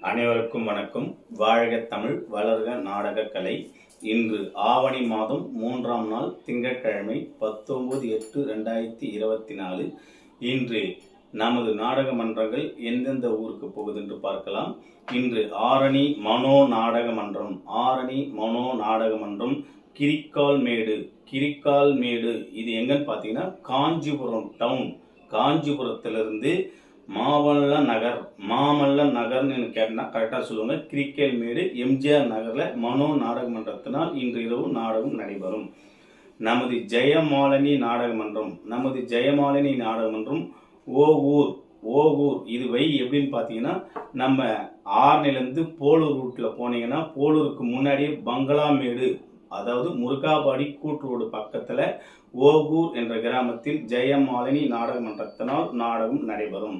அனைவருக்கும் வணக்கம். வாழ்க தமிழ் வளர்க நாடக கலை. இன்று ஆவணி மாதம் மூன்றாம் நாள் திங்கட்கிழமை பத்தொன்பது எட்டு ரெண்டாயிரத்தி இருபத்தி நாலு. இன்று நமது நாடக மன்றங்கள் எந்தெந்த ஊருக்கு போகுது என்று பார்க்கலாம். இன்று ஆரணி மனோ நாடக மன்றம் ஆரணி மனோ நாடக மன்றம் கிரிக்கால் மேடு கிரிக்கால் மேடு. இது எங்கன்னு பார்த்தீங்கன்னா காஞ்சிபுரம் டவுன் காஞ்சிபுரத்திலிருந்து மாமல்ல நகர் மாமல்ல நகர்னு கேட்டால் கரெக்டாக சொல்லுவாங்க கிரிக்கேல் மேடு எம்ஜிஆர் நகரில் மனோ நாடக மன்றத்தினால் இன்று இரவு நாடகம் நடைபெறும். நமது ஜெயமாலினி நாடக மன்றம் நமது ஜெயமாலினி நாடக மன்றம் ஓகூர் ஓகூர் இது வை எப்படின்னு பார்த்தீங்கன்னா நம்ம ஆறுலேருந்து போலூர் ரூட்டில் போனீங்கன்னா போலூருக்கு முன்னாடியே பங்களாமேடு அதாவது முருகாபாடி கூற்றோடு பக்கத்தில் ஓகூர் என்ற கிராமத்தில் ஜெயமாலினி நாடக மன்றத்தினால் நாடகம் நடைபெறும்.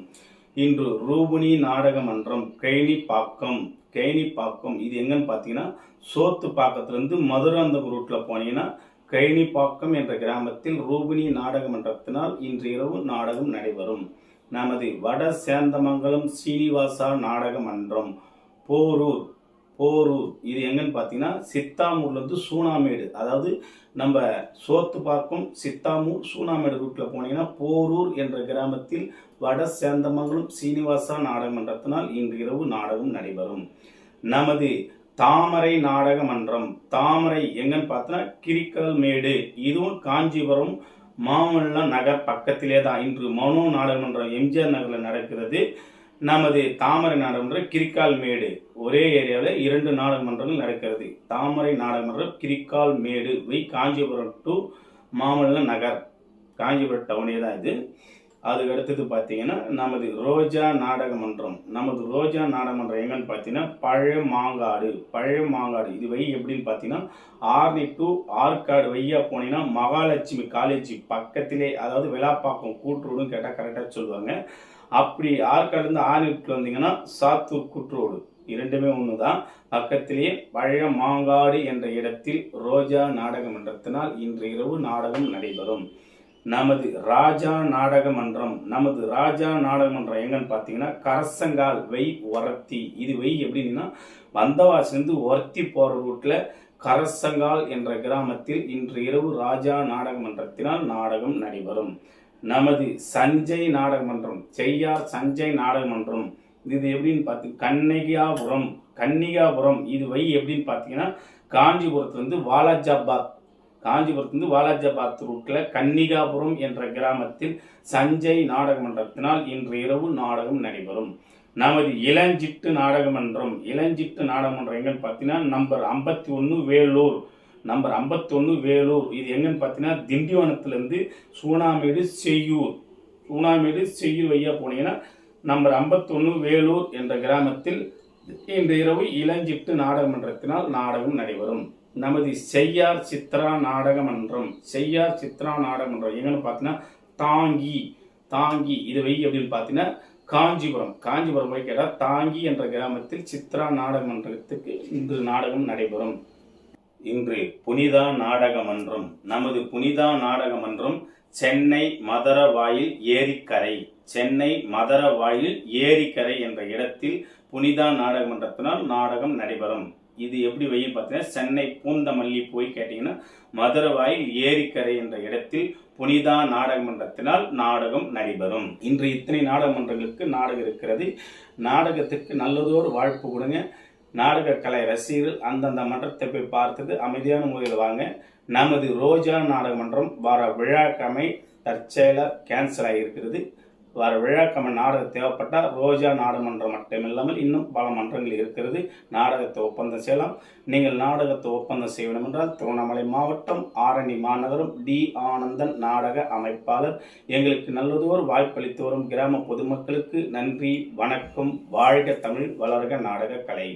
இன்று ரூபினி நாடக மன்றம் கைனிப்பாக்கம் கைனிப்பாக்கம் இது எங்கன்னு பார்த்தீங்கன்னா சோத்து பாக்கத்துலேருந்து மதுராந்தகம் ரூட்டில் போனீங்கன்னா கைனிப்பாக்கம் என்ற கிராமத்தில் ரூபினி நாடக மன்றத்தினால் இன்று இரவு நாடகம் நடைபெறும். நமது வட சேந்தமங்கலம் சீனிவாசா நாடக மன்றம் போரூர் போரூர் இது எங்கன்னு பார்த்தீங்கன்னா சித்தாமூர்லேருந்து சூனாமேடு. அதாவது நம்ம சோத்து பார்க்கும் சித்தாமூர் சூனாமேடு ரூட்டில் போனீங்கன்னா போரூர் என்ற கிராமத்தில் வட சேந்தமங்கலம் சீனிவாசா நாடகமன்றத்தினால் இன்று இரவு நாடகம் நடைபெறும். நமது தாமரை நாடக மன்றம் தாமரை எங்கன்னு பார்த்தோன்னா கிரிக்கல் மேடு. இதுவும் காஞ்சிபுரம் மாமல்ல நகர் பக்கத்திலே தான் இன்று மனோ நாடகமன்றம் எம்ஜிஆர் நகரில் நடக்கிறது. நமது தாமரை நாடகமன்றம் கிரிக்கால் மேடு. ஒரே ஏரியாவில் இரண்டு நாடகமன்றங்கள் நடக்கிறது. தாமரை நாடகமன்றம் கிரிக்கால் மேடு. Via Kanchipuram to Mamalla Nagar. Kanchipuram டவுனே தான் இது. அதுக்கு அடுத்தது பார்த்தீங்கன்னா நமது ரோஜா நாடக மன்றம் நமது ரோஜா நாடகமன்றம் எங்கன்னு பார்த்தீங்கன்னா பழைய மாங்காடு பழைய மாங்காடு இது வை எப்படின்னு பார்த்தீங்கன்னா ஆர்னி டு ஆற்காடு வையா போனீங்கன்னா மகாலட்சுமி காலேஜ் பக்கத்திலே அதாவது விழாப்பாக்கம் கூட்டுரோடுன்னு கேட்டால் கரெக்டாக சொல்லுவாங்க. அப்படி ஆற்காடுலேருந்து ஆர்னிட்டு வந்தீங்கன்னா சாத்தூர் குற்றோடு இரண்டுமே ஒன்று தான் பக்கத்திலேயே பழைய மாங்காடு என்ற இடத்தில் ரோஜா நாடக மன்றத்தினால் இன்று இரவு நாடகம் நடைபெறும். நமது ராஜா நாடக மன்றம் நமது ராஜா நாடக மன்றம் எங்கன்னு பார்த்தீங்கன்னா கரசங்கால் வை ஒரத்தி. இது வை எப்படின்னா வந்தவாசிலிருந்து ஒரத்தி போகிற ரூட்டில் கரசங்கால் என்ற கிராமத்தில் இன்று இரவு ராஜா நாடக மன்றத்தினால் நாடகம் நடைபெறும். நமது சஞ்சய் நாடகமன்றம் செய்யார் சஞ்சய் நாடகமன்றம் இது எப்படின்னு பார்த்து கண்ணகியாபுரம் கன்னிகாபுரம் இது வை எப்படின்னு பார்த்தீங்கன்னா காஞ்சிபுரத்துலேருந்து வாலாஜாபாத் காஞ்சிபுரத்துலேருந்து வாலாஜாபாத் ரூட்டில் கன்னிகாபுரம் என்ற கிராமத்தில் சஞ்சய் நாடகமன்றத்தினால் இன்று இரவு நாடகம் நடைபெறும். நமது இளஞ்சிட்டு நாடகமன்றம் இளஞ்சிட்டு நாடகமன்றம் எங்கன்னு பார்த்தீங்கன்னா நம்பர் ஐம்பத்தி ஒன்று வேலூர். நம்பர் ஐம்பத்தொன்று வேலூர். இது எங்கன்னு பார்த்தீங்கன்னா திண்டிவனத்துலேருந்து சூனாமேடு செய்யூர். சூனாமேடு செய்யூர் வையா போனீங்கன்னா நம்பர் ஐம்பத்தொன்று வேலூர் என்ற கிராமத்தில் இன்று இரவு இளஞ்சிட்டு நாடகமன்றத்தினால் நாடகம் நடைபெறும். நமது செய்யார் சித்ரா நாடக மன்றம் செய்யார் சித்ரா நாடகமன்றம். எங்கன்னு பார்த்தீங்கன்னா தாங்கி. தாங்கி. இது வை அப்படின்னு பார்த்தீங்கன்னா காஞ்சிபுரம். காஞ்சிபுரம் போய் கேட்டால் தாங்கி என்ற கிராமத்தில் சித்ரா நாடகமன்றத்துக்கு இன்று நாடகம் நடைபெறும். இன்று புனிதா நாடக மன்றம் நமது புனிதா நாடக மன்றம் சென்னை மதரவாயில் ஏரிக்கரை சென்னை மதரவாயில் ஏரிக்கரை என்ற இடத்தில் புனிதா நாடக மன்றத்தினால் நாடகம் நடைபெறும். இது எப்படி வையும் பார்த்தீங்கன்னா சென்னை பூந்தமல்லி போய் கேட்டீங்கன்னா மதுரவாயில் ஏரிக்கரை என்ற இடத்தில் புனிதா நாடக மன்றத்தினால் நாடகம் நடைபெறும். இன்று இத்தனை நாடக மன்றங்களுக்கு நாடகம் இருக்கிறது. நாடகத்துக்கு நல்லதொரு வாழ்ப்பு கொடுங்க. நாடக கலை ரசிகர்கள் அந்தந்த மன்றத்தை போய் பார்த்தது அமைதியான முறையில் வாங்க. நமது ரோஜா நாடக மன்றம் வர விழாக்கமை தற்செயலாக கேன்சல் ஆகியிருக்கிறது. வர விழாக்கமை நாடகம் தேவைப்பட்டால் ரோஜா நாடகமன்றம் மட்டுமில்லாமல் இன்னும் பல மன்றங்கள் இருக்கிறது. நாடகத்தை ஒப்பந்தம் செய்யலாம். நீங்கள் நாடகத்தை ஒப்பந்தம் செய்ய வேண்டும் என்றால் திருவண்ணாமலை மாவட்டம் ஆரணி மாநகரம் டி ஆனந்தன் நாடக அமைப்பாளர். எங்களுக்கு நல்லதோர் வாய்ப்பளித்து வரும் கிராம பொதுமக்களுக்கு நன்றி வணக்கம் வாழ்க தமிழ் வளர்க நாடக கலை